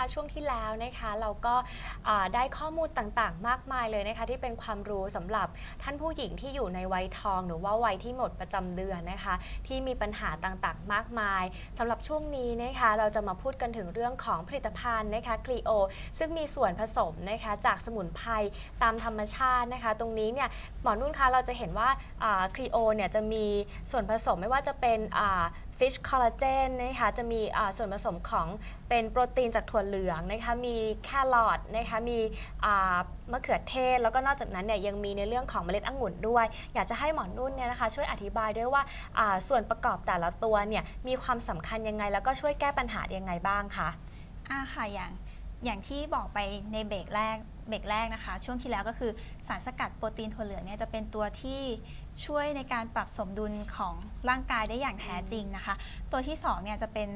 คะช่วงที่แล้วนะคะ เราก็ได้ข้อมูลต่างๆ มากมายเลยนะคะ ที่เป็นความรู้สำหรับท่านผู้หญิงที่อยู่ในวัยทอง หรือว่าวัยที่หมดประจำเดือนนะคะ ที่มีปัญหาต่างๆ มากมายสำหรับช่วงนี้นะคะ เราจะมาพูดกันถึงเรื่องของผลิตภัณฑ์นะคะคลีโอซึ่งมีส่วนผสมนะคะจากสมุนไพรตามธรรมชาตินะคะ ตรงนี้เนี่ยหมอนุ่นคะเราจะเห็นว่าคลีโอเนี่ยจะมีส่วนผสมไม่ว่าจะเป็น ฟิชคอลลาเจนนะคะจะมีส่วนผสมของเป็นโปรตีนจากถั่วเหลืองนะคะมีแครอทนะคะมีมะเขือเทศ แล้วก็นอกจากนั้นเนี่ยยังมีในเรื่องของเมล็ดองุ่นด้วย อยากจะให้หมอนุ่นเนี่ยนะคะช่วยอธิบายด้วยว่าส่วนประกอบแต่ละตัวเนี่ยมีความสำคัญยังไง แล้วก็ช่วยแก้ปัญหายังไงบ้างคะอ่าค่ะอย่าง อย่างที่บอกไปในเบรกแรกเบรกแรกนะคะ ช่วงที่แล้วก็คือสารสกัดโปรตีนถั่วเหลืองเนี่ยจะเป็นตัวที่ช่วยในการปรับสมดุลของร่างกายได้อย่างแท้จริงนะคะ ตัวที่สองเนี่ยจะเป็น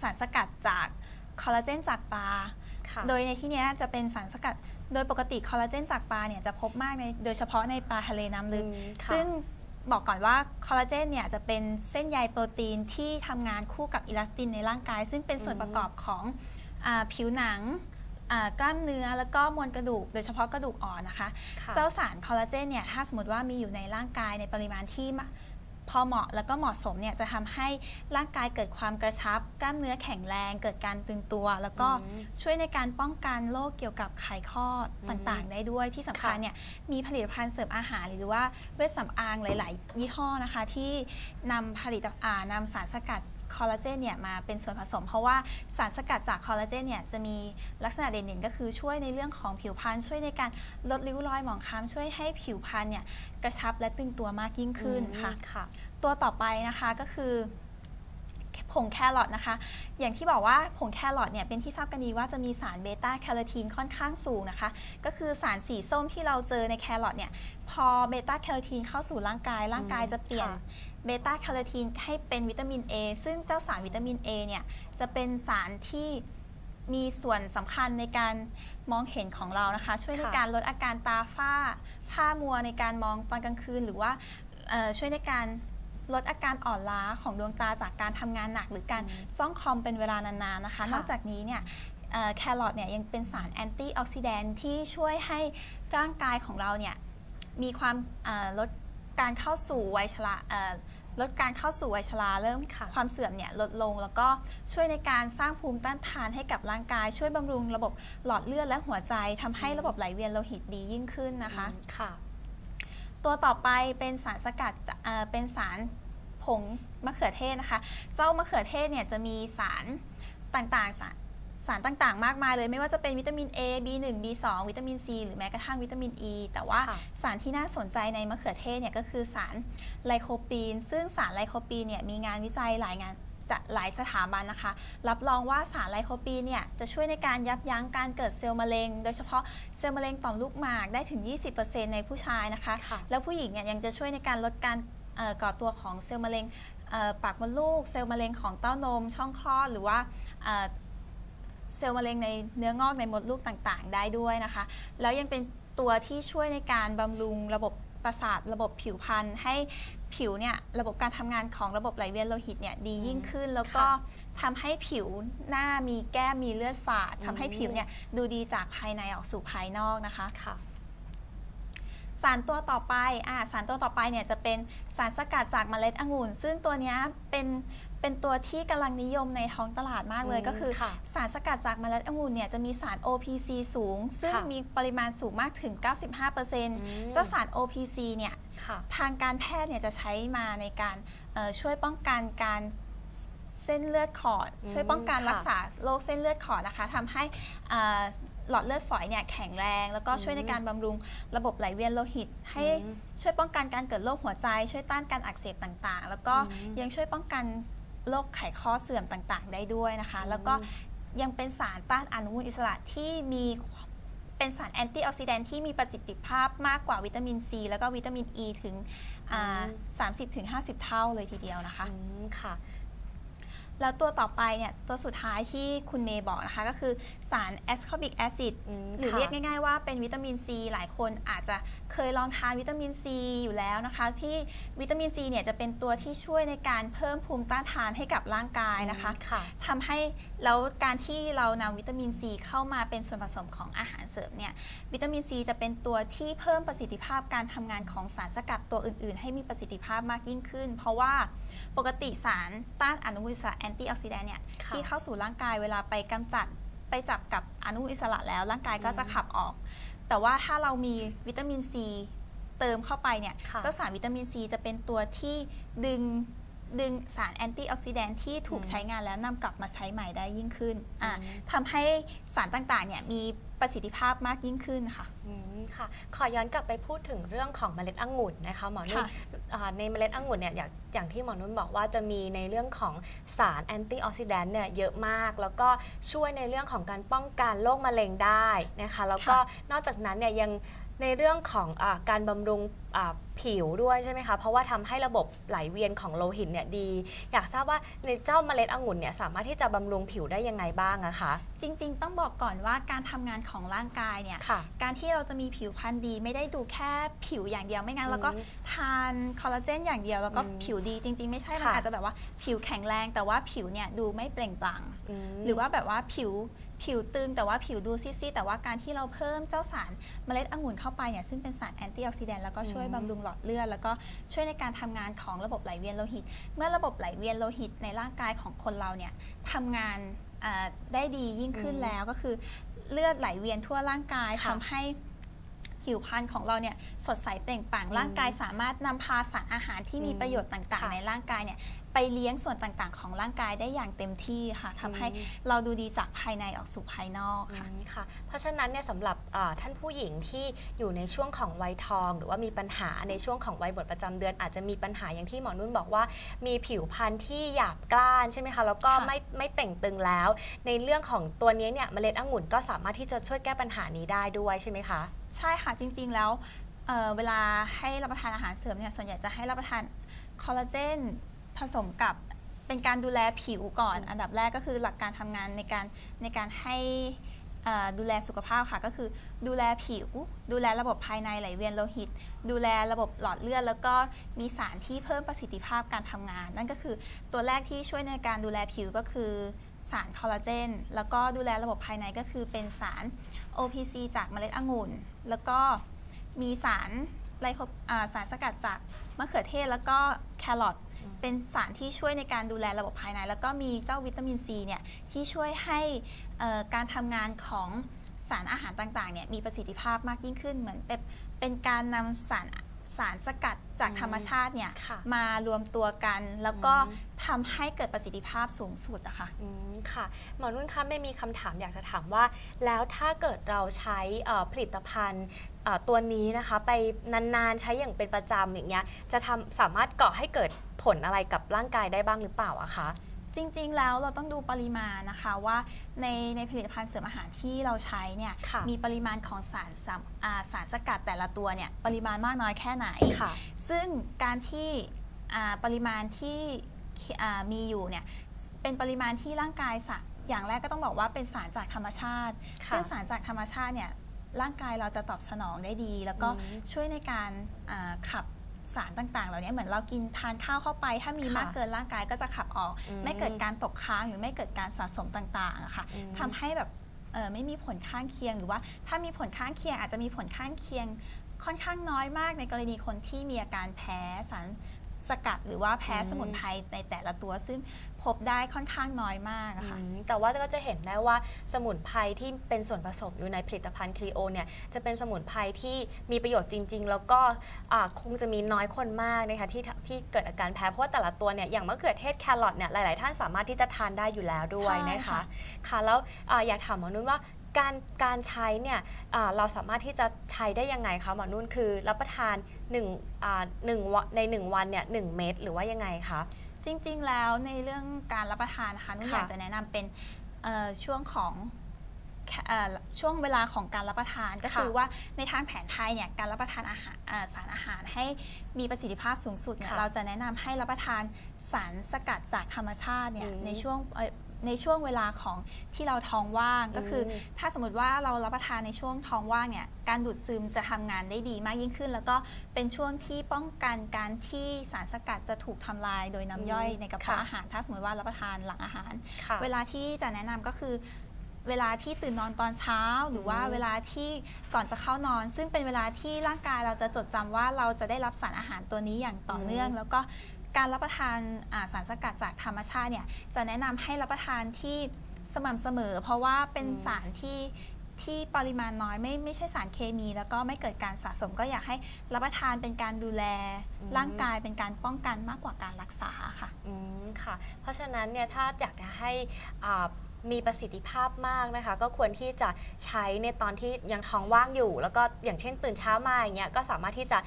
สารสกัดจากคอลลาเจนจากปลาค่ะโดยในที่เนี้ยจะเป็นสารสกัดโดยปกติคอลลาเจนจากปลาเนี่ยจะพบมากในโดยเฉพาะในปลาทะเลน้ำลึกอืมค่ะซึ่งบอกก่อนว่าคอลลาเจนเนี่ยจะเป็นเส้นใยโปรตีนที่ทำงานคู่กับอิลาสตินในร่างกาย ซึ่งเป็นส่วนประกอบของอา ผิวหนังอ่ากล้ามเนื้อแล้วก็มวลกระดูก โดยเฉพาะกระดูกอ่อนนะคะค่ะเจ้าสารคอลลาเจนเนี่ยถ้าสมมติว่ามีอยู่ในร่างกายในปริมาณที่มะพอเหมาะแล้วก็เหมาะสมเนี่ยจะทำให้ร่างกายเกิดความกระชับ กล้ามเนื้อแข็งแรง เกิดการตึงตัว แล้วก็อืมช่วยในการป้องกันโรคเกี่ยวกับไขข้อต่างๆ ได้ด้วยที่สำคัญค่ะเนี่ยมีผลิตภัณฑ์เสริมอาหาร หรือว่าเวชสำอางหลาย ๆ ยี่ห้อนะคะ ที่นำผลิตอ่านำสารสกัด คอลลาเจนเนี่ยมาเป็นส่วนผสม เพราะว่าสารสกัดจากคอลลาเจนเนี่ยจะมีลักษณะเด่นๆ ก็คือช่วยในเรื่องของผิวพรรณช่วยในการลดริ้วรอยหมองคล้ำช่วยให้ผิวพรรณเนี่ยกระชับและตึงตัวมากยิ่งขึ้นค่ะอืมค่ะตัวต่อไปนะคะก็คือ ผงแครอทนะคะ อย่างที่บอกว่าผงแครอทเนี่ยเป็นที่ทราบกันดีว่าจะมีสารเบต้าแคโรทีนค่อนข้างสูงนะคะ ก็คือสารสีส้มที่เราเจอในแครอทเนี่ยพอเบต้าแคโรทีนเข้าสู่ร่างกาย ร่างกายจะเปลี่ยนค่ะเบต้าแคโรทีนให้เป็นวิตามิน A ซึ่งเจ้าสารวิตามิน A เนี่ยจะเป็นสารที่มีส่วนสำคัญในการมองเห็นของเรานะคะ ช่วยในค่ะการลดอาการตาฝ้าผ้ามัวในการมองตอนกลางคืน หรือว่าเอ่อช่วยในการ ลดอาการอ่อนล้าของดวงตาจากการทำงานหนัก หรือการจ้องคอมเป็นเวลานานๆนะคะค่ะนอกจากนี้เนี่ยเอ่อแครอทเนี่ยยังเป็นสารแอนตี้ออกซิแดนท์ที่ช่วยให้ร่างกายของเราเนี่ยมีความเอ่อลดการเข้าสู่วัยชราเอ่อลดการเข้าสู่วัยชราเริ่มค่ะความเสื่อมเนี่ยลดลง แล้วก็ช่วยในการสร้างภูมิต้านทานให้กับร่างกาย ช่วยบำรุงระบบหลอดเลือดและหัวใจทำให้ระบบไหลเวียนโลหิตดียิ่งขึ้นนะคะค่ะ ตัวต่อไปเป็นสารสกัดจะเอ่อเป็นสาร ผงมะเขือเทศนะคะ เจ้ามะเขือเทศเนี่ยจะมีสารต่างๆสารสารต่างๆ มากมายเลย ไม่ว่าจะเป็นวิตามิน A B1 B2 วิตามิน C หรือแม้กระทั่งวิตามิน E แต่ว่าค่ะสารที่น่าสนใจในมะเขือเทศเนี่ยก็คือสารไลโคปีน ซึ่งสารไลโคปีนเนี่ยมีงานวิจัยหลายงานจะหลายสถาบันนะคะ รับรองว่าสารไลโคปีนเนี่ยจะช่วยในการยับยั้งการเกิดเซลล์มะเร็ง โดยเฉพาะเซลล์มะเร็งต่อมลูกหมากได้ถึง 20%ในผู้ชายนะคะค่ะแล้วผู้หญิงเนี่ยยังจะช่วยในการลดการเอ่อ ก่อตัวของเซลล์มะเร็งเอ่อปากมดลูก เซลล์มะเร็งของเต้านม ช่องคลอด หรือว่าเอ่อเซลล์มะเร็งในเนื้องอกในมดลูกต่างๆ ได้ด้วยนะคะ แล้วยังเป็นตัวที่ช่วยในการบำรุงระบบประสาทระบบผิวพรรณให้ผิวเนี่ยระบบการทำงานของระบบไหลเวียนโลหิตเนี่ยดียิ่งขึ้น แล้วก็ค่ะทำให้ผิวหน้ามีแก้มมีเลือดฝาดทำให้ผิวเนี่ยดูดีจากภายในออกสู่ภายนอกนะคะค่ะ สารตัวต่อไปอ่าสารตัวต่อไปเนี่ยจะเป็นสารสกัดจากเมล็ดองุ่น ซึ่งตัวเนี้ยเป็นเป็นตัวที่กำลังนิยมในท้องตลาดมากเลยอืมก็คือค่ะสารสกัดจากเมล็ดองุ่นเนี่ยจะมีสาร OPC สูง ซึ่งค่ะมีปริมาณสูงมากถึง 95%เจ้าสาร OPC เนี่ยค่ะทางการแพทย์เนี่ยจะใช้มาในการเอ่อช่วยป้องกันการเส้นเลือดขอดอืมช่วยป้องกันค่ะรักษาโรคเส้นเลือดขอดนะคะทำให้อ่า หลอดเลือดฝอยเนี่ยแข็งแรง แล้วก็ช่วยในการบำรุงระบบไหลเวียนโลหิต ให้อืมช่วยป้องกันการเกิดโรคหัวใจ ช่วยต้านการอักเสบต่างๆ แล้วก็อืมยังช่วยป้องกันโรคไขข้อเสื่อมต่างๆ ได้ด้วยนะคะอืมแล้วก็ยังเป็นสารต้านอนุมูลอิสระที่มีเป็นสารแอนตี้ออกซิแดนท์ที่มีประสิทธิภาพมากกว่าวิตามินซี แล้วก็วิตามินอ e ีถึงอ่า30-50 เท่าเลยทีเดียวนะคะอืมค่ะ แล้วตัวต่อไปเนี่ยตัวสุดท้ายที่คุณเมย์บอกนะคะ ก็คือสารแอสคอบิกแอซิดอืมหรือค่ะเรียกง่ายๆว่าเป็นวิตามินซีหลายคนอาจจะเคยลองทานวิตามินซีอยู่แล้วนะคะ ที่วิตามินซีเนี่ยจะเป็นตัวที่ช่วยในการเพิ่มภูมิต้านทานให้กับร่างกายนะคะค่ะทำให้ แล้วการที่เรานำวิตามินซีเข้ามาเป็นส่วนผสมของอาหารเสริมเนี่ยวิตามินซีจะเป็นตัวที่เพิ่มประสิทธิภาพการทำงานของสารสกัดตัวอื่น ๆ ให้มีประสิทธิภาพมากยิ่งขึ้น เพราะว่าปกติสารต้านอนุมูลอิสระแอนตี้ออกซิแดนต์เนี่ยค่ะที่เข้าสู่ร่างกายเวลาไปกำจัดไปจับกับอนุมูลอิสระแล้วร่างกายก็จะขับออก แต่ว่าถ้าเรามีวิตามินซีเติมเข้าไปเนี่ยค่ะเจ้าสารวิตามินซีจะเป็นตัวที่ดึง ดึงสารแอนตี้ออกซิแดนต์ที่ถูกอืมใช้งานแล้วนำกลับมาใช้ใหม่ได้ยิ่งขึ้นอะอืมทำให้สารต่างๆเนี่ยมีประสิทธิภาพมากยิ่งขึ้นค่ะอืมค่ะ ขอย้อนกลับไปพูดถึงเรื่องของเมล็ดองุ่นนะคะหมอนุ่นค่ะอ่าในเมล็ดองุ่นเนี่ยอย่างอย่างที่หมอนุ่นบอกว่าจะมีในเรื่องของสารแอนตี้ออกซิแดนต์เนี่ยเยอะมาก แล้วก็ช่วยในเรื่องของการป้องกันโรคมะเร็งได้นะคะ แล้วก็นอกจากนั้นเนี่ยยังในเรื่องของอาการบำรุงอ่า ผิวด้วยใช่ไหมคะ เพราะว่าทำให้ระบบไหลเวียนของโลหิตเนี่ยดี อยากทราบว่าในเจ้าเมล็ดองุ่นเนี่ยสามารถที่จะบำรุงผิวได้ยังไงบ้างอะคะ จริง ๆ ต้องบอกก่อนว่าการทำงานของร่างกายเนี่ยค่ะการที่เราจะมีผิวพรรณดี ไม่ได้ดูแค่ผิวอย่างเดียวไม่งั้นอืมแล้วก็ทานคอลลาเจนอย่างเดียวแล้วก็อืมผิวดีจริง ๆ ไม่ใช่มันค่ะอาจจะแบบว่าผิวแข็งแรงแต่ว่าผิวเนี่ยดูไม่เปล่งปลั่งมหรือว่าแบบว่าผิวผิวตึงแต่ว่าผิวดูซีดๆแต่ว่าการที่เราเพิ่มเจ้าสารเมล็ดองุ่นเข้าไปเนี่ยซึ่งเป็นสารแอนตี้ออกซิแดนต์แล้วก็ช่วยอืมบำรุงหลอดเลือดแล้วก็ช่วยในการทำงานของระบบไหลเวียนโลหิต เมื่อระบบไหลเวียนโลหิตในร่างกายของคนเราเนี่ยทำงานอ่าได้ดียิ่งขึ้นอืมแล้วก็คือเลือดไหลเวียนทั่วร่างกายค่ะ ทำให้ผิวพรรณของเราเนี่ยสดใสเปล่งปลั่งอืมร่างกายสามารถนำพาสารอาหารที่มีอืมประโยชน์ต่างค่ะๆในร่างกายเนี่ย ไปเลี้ยงส่วนต่างๆ ของร่างกายได้อย่างเต็มที่ค่ะทำให้อืมเราดูดีจากภายในออกสู่ภายนอกค่ะอืมค่ะ เพราะฉะนั้นเนี่ยสำหรับอ่าท่านผู้หญิงที่อยู่ในช่วงของวัยทอง หรือว่ามีปัญหาในช่วงของวัยหมดประจำเดือน อาจจะมีปัญหาอย่างที่หมอนุ่นบอกว่า มีผิวพรรณที่หยาบกร้านใช่ไหมคะแล้วก็ค่ะ ไม่ไม่เต่งตึงแล้ว ในเรื่องของตัวนี้เนี่ยเมล็ดองุ่นก็สามารถที่จะช่วยแก้ปัญหานี้ได้ด้วยใช่ไหมคะ ใช่ค่ะจริงๆแล้วเอ่อเวลาให้รับประทานอาหารเสริมเนี่ยส่วนใหญ่จะให้รับประทานคอลลาเจน ผสมกับเป็นการดูแลผิวก่อน อันดับแรกก็คือหลักการทำงานในการในการให้ดูแลสุขภาพค่ะ ก็คือดูแลผิว ดูแลระบบภายในไหลเวียนโลหิต ดูแลระบบหลอดเลือด แล้วก็มีสารที่เพิ่มประสิทธิภาพการทำงาน นั่นก็คือตัวแรกที่ช่วยในการดูแลผิวก็คือสารคอลลาเจน แล้วก็ดูแลระบบภายในก็คือเป็นสาร OPC จากเมล็ดองุ่น แล้วก็มีสารไลโคสารสกัดจากมะเขือเทศแล้วก็แครอทอืมเป็นสารที่ช่วยในการดูแลระบบภายใน แล้วก็มีเจ้าวิตามินซีเนี่ยที่ช่วยให้เอ่อการทำงานของสารอาหารต่างๆเนี่ยมีประสิทธิภาพมากยิ่งขึ้นเหมือนเป็นเป็นการนำสาร สารสกัดจากอืมธรรมชาติเนี่ยค่ะมารวมตัวกัน แล้วก็อืม ทำให้เกิดประสิทธิภาพสูงสุดอะค่ะ อืมค่ะหมอนุ่นคะไม่มีคำถามอยากจะถามว่า แล้วถ้าเกิดเราใช้เอ่อผลิตภัณฑ์เอ่อตัวนี้นะคะ ไปนานๆใช้อย่างเป็นประจำอย่างเงี้ยจะทำสามารถก่อให้เกิดผลอะไรกับร่างกายได้บ้างหรือเปล่าอะคะ จริงๆ แล้วเราต้องดูปริมาณนะคะว่าในในผลิตภัณฑ์เสริมอาหารที่เราใช้เนี่ยค่ะมีปริมาณของสารสามอ่าสารสกัดแต่ละตัวเนี่ยปริมาณมากน้อยแค่ไหนค่ะซึ่งการที่อ่าปริมาณที่อ่ามีอยู่เนี่ยเป็นปริมาณที่ร่างกายสะอย่างแรกก็ต้องบอกว่าเป็นสารจากธรรมชาติค่ะซึ่งสารจากธรรมชาติเนี่ยร่างกายเราจะตอบสนองได้ดี แล้วก็อืมช่วยในการอ่าขับ สารต่างๆ เหล่านี้เหมือนเรากินทานข้าวเข้าไป ถ้ามีค่ะมากเกินร่างกายก็จะขับออกอืมไม่เกิดการตกค้างหรือไม่เกิดการสะสมต่างๆอะค่ะอืมทำให้แบบเอ่อไม่มีผลข้างเคียงหรือว่า ถ้ามีผลข้างเคียงอาจจะมีผลข้างเคียงค่อนข้างน้อยมากในกรณีคนที่มีอาการแพ้สาร สกัดหรือว่าแพ้อืมสมุนไพรในแต่ละตัว ซึ่งพบได้ค่อนข้างน้อยมากอะค่ะอืมแต่ว่าก็จะเห็นได้ว่าสมุนไพรที่เป็นส่วนผสมอยู่ในผลิตภัณฑ์คลีโอเนี่ยจะเป็นสมุนไพรที่มีประโยชน์จริง ๆ แล้วก็อ่าคงจะมีน้อยคนมากนะคะที่ที่เกิดอาการแพ้เพราะว่าแต่ละตัวเนี่ยอย่างมะเขือเทศแครอทเนี่ยหลาย ๆ ท่านสามารถที่จะทานได้อยู่แล้วด้วยใช่นะคะค่ะค่ะแล้วอาอยากถามหมอนุ่นว่า การการใช้เนี่ยอ่าเราสามารถที่จะใช้ได้ยังไงคะหมอนุ่นคือรับประทาน1อ่าหนึ่งวันในหนึ่งวันเนี่ยหนึ่งเม็ดหรือว่ายังไงคะจริงๆแล้วในเรื่องการรับประทานนะคะนุ่นค่ะอยากจะแนะนำเป็นเอ่อช่วงของแค่เอ่อช่วงเวลาของการรับประทานก็ค่ะคือว่าในทางแผนไทยเนี่ยการรับประทานอาหารเอ่อสารอาหารให้มีประสิทธิภาพสูงสุดเนี่ยค่ะเราจะแนะนำให้รับประทานสารสกัดจากธรรมชาติเนี่ยอืมในช่วงเอ่อ ในช่วงเวลาของที่เราท้องว่าง ก็คืออมถ้าสมมติว่าเรารับประทานในช่วงท้องว่างเนี่ยการดูดซึมจะทำงานได้ดีมากยิ่งขึ้น แล้วก็เป็นช่วงที่ป้องกันการที่สารสกัดจะถูกทำลายโดยน้ำย่อยอืมในกระเพาะค่ะอาหาร ถ้าสมมติว่ารับประทานหลังอาหารค่ะเวลาที่จะแนะนำก็คือเวลาที่ตื่นนอนตอนเช้าหรือว่าอืมเวลาที่ก่อนจะเข้านอน ซึ่งเป็นเวลาที่ร่างกายเราจะจดจำว่าเราจะได้รับสารอาหารตัวนี้อย่างต่อเนื่อง แล้วก็ การรับประทานอ่าสารสกัดจากธรรมชาติเนี่ยจะแนะนำให้รับประทานที่สม่ำเสมอ เพราะว่าเป็นอืมสารที่ที่ปริมาณน้อยไม่ไม่ใช่สารเคมี แล้วก็ไม่เกิดการสะสมก็อยากให้รับประทานเป็นการดูแลร่างกายเป็นการป้องกันมากกว่าการรักษาค่ะอืมค่ะ เพราะฉะนั้นเนี่ยถ้าอยากจะให้อ่า มีประสิทธิภาพมากนะคะ ก็ควรที่จะใช้ในตอนที่ยังท้องว่างอยู่ แล้วก็อย่างเช่นตื่นเช้ามาอย่างเงี้ยก็สามารถที่จะ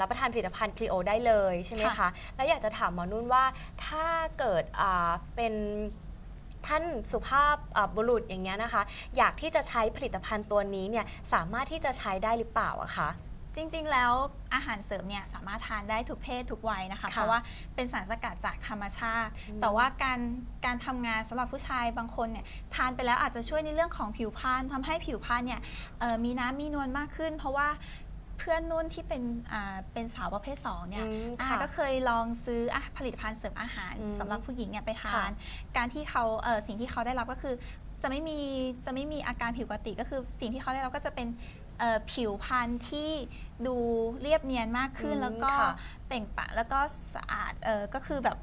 รับประทานผลิตภัณฑ์คลีโอได้เลยใช่ไหมคะ แล้วอยากจะถามหมอนุ่นว่าถ้าเกิดเป็นท่านสุภาพบุรุษอย่างเงี้ยนะคะ อยากที่จะใช้ผลิตภัณฑ์ตัวนี้เนี่ยสามารถที่จะใช้ได้หรือเปล่าอะคะ จริงๆ แล้วอาหารเสริมเนี่ยสามารถทานได้ทุกเพศทุกวัยนะคะค่ะเพราะว่าเป็นสารสกัดจากธรรมชาติอืมแต่ว่าการการทำงานสำหรับผู้ชายบางคนเนี่ยทานไปแล้วอาจจะช่วยในเรื่องของผิวพรรณทำให้ผิวพรรณเนี่ยเอ่อมีน้ำมีนวลมากขึ้น เพราะว่าเพื่อนนุ่นที่เป็นอ่าเป็นสาวประเภท2เนี่ยอืมอ่าค่ะก็เคยลองซื้ออะผลิตภัณฑ์เสริมอาหารอืมสำหรับผู้หญิงเนี่ยไปทาค่ะนการที่เขาเอ่อสิ่งที่เขาได้รับก็คือจะไม่มีจะไม่มีอาการผิวปกติก็คือสิ่งที่เขาได้รับก็จะเป็น เอ่อผิวพรรณที่ดูเรียบเนียนมากขึ้น อืมแล้วก็ค่ะ เปล่งปลั่งแล้วก็สะอาดเออก็คือแบบ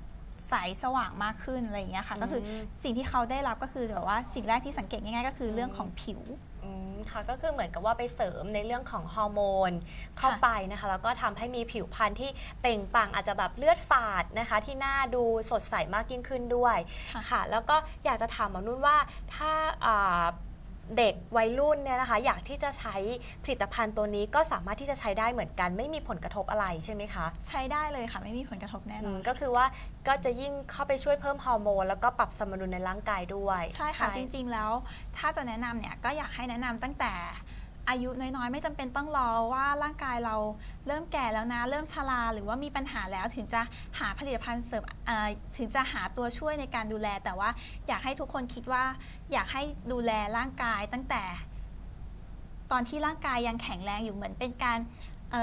ใสสว่างมากขึ้นอะไรอย่างเงี้ยค่ะก็คืออมสิ่งที่เขาได้รับก็คือแบบว่าสิ่งแรกที่สังเกตง่ายๆ ก็คือเรื่องของผิว อืมค่ะก็คือเหมือนกับว่าไปเสริมในเรื่องของฮอร์โมนเข้าค่ะไปนะคะแล้วก็ทำให้มีผิวพรรณที่เปล่งปลั่งอาจจะแบบเลือดฝาดนะคะ ที่หน้าดูสดใสมากยิ่งขึ้นด้วยค่ะ ค่ะ แล้วก็อยากจะถามหมอนุ่นว่าถ้าอ่า เด็กวัยรุ่นเนี่ยนะคะ อยากที่จะใช้ผลิตภัณฑ์ตัวนี้ก็สามารถที่จะใช้ได้เหมือนกัน ไม่มีผลกระทบอะไรใช่ไหมคะใช้ได้เลยค่ะ ไม่มีผลกระทบแน่นอือมนก็คือว่าก็จะยิ่งเข้าไปช่วยเพิ่มฮอร์โมนแล้วก็ปรับสมดุลในร่างกายด้วย ใช่ค่ะ จริงๆแล้วถ้าจะแนะนำเนี่ยก็อยากให้แนะนำตั้งแต่ อายุน้อยๆ ไม่จำเป็นต้องรอว่าร่างกายเราเริ่มแก่แล้วนะ เริ่มชราหรือว่ามีปัญหาแล้วถึงจะหาผลิตภัณฑ์เสริมถึงจะหาตัวช่วยในการดูแล แต่ว่าอยากให้ทุกคนคิดว่าอยากให้ดูแลร่างกายตั้งแต่ ตอนที่ร่างกายยังแข็งแรงอยู่เหมือนเป็นการเ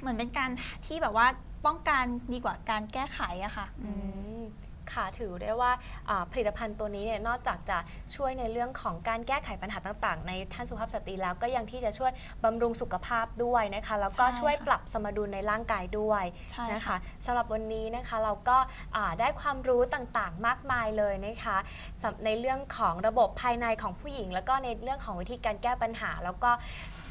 เหมือนเป็นการที่แบบว่าป้องกันดีกว่าการแก้ไขอะค่ะ ค่ะถือได้ว่าอ่าผลิตภัณฑ์ตัวนี้เนี่ยนอกจากจะช่วยในเรื่องของการแก้ไขปัญหาต่าง ๆ ในท่านสุภาพสตรีแล้วก็ยังที่จะช่วยบำรุงสุขภาพด้วยนะคะแล้วก็ใช่ช่วยค่ะปรับสมดุลในร่างกายด้วยใช่นะคะค่ะสำหรับวันนี้นะคะเราก็อ่าได้ความรู้ต่างๆ มากมายเลยนะคะสำในเรื่องของระบบภายในของผู้หญิง แล้วก็ในเรื่องของวิธีการแก้ปัญหาแล้วก็อ่า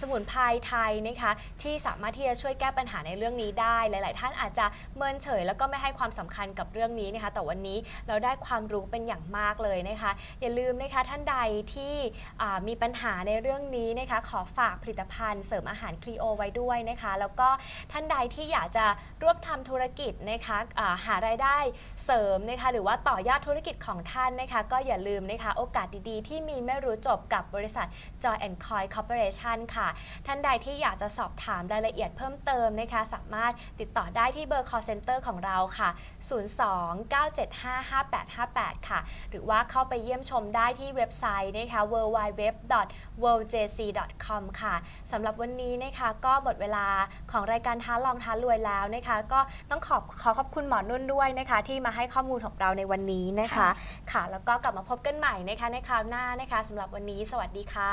สมุนไพรไทยนะคะที่สามารถที่จะช่วยแก้ปัญหาในเรื่องนี้ได้ หลาย ๆ ท่านอาจจะเมินเฉย แล้วก็ไม่ให้ความสำคัญกับเรื่องนี้นะคะแต่วันนี้เราได้ความรู้เป็นอย่างมากเลยนะคะ อย่าลืมนะคะท่านใดที่มีปัญหาในเรื่องนี้นะคะขอฝากผลิตภัณฑ์เสริมอาหารคลีโอไว้ด้วยนะคะ แล้วก็ท่านใดที่อยากจะร่วมทำธุรกิจนะคะอ่าหารายได้เสริมนะคะหรือว่าต่อยอดธุรกิจของท่านนะคะ ก็อย่าลืมนะคะโอกาสดี ๆ ที่มีไม่รู้จบกับบริษัท Joy and Coy Corporation ค่ะ ท่านใดที่อยากจะสอบถามรายละเอียดเพิ่มเติมนะคะ สามารถติดต่อได้ที่เบอร์ call center ของเราค่ะ 02-975-5858 ค่ะ หรือว่าเข้าไปเยี่ยมชมได้ที่เว็บไซต์นะคะ www.worldjc.com ค่ะสำหรับวันนี้นะคะก็หมดเวลาของรายการท้าลองท้ารวยแล้วนะคะ ก็ต้องขอบขอขอบคุณหมอนุ่นด้วยนะคะ ที่มาให้ข้อมูลของเราในวันนี้นะคะ ค่ะ แล้วก็กลับมาพบกันใหม่นะคะในคราวหน้านะคะสำหรับวันนี้ สวัสดีค่ะ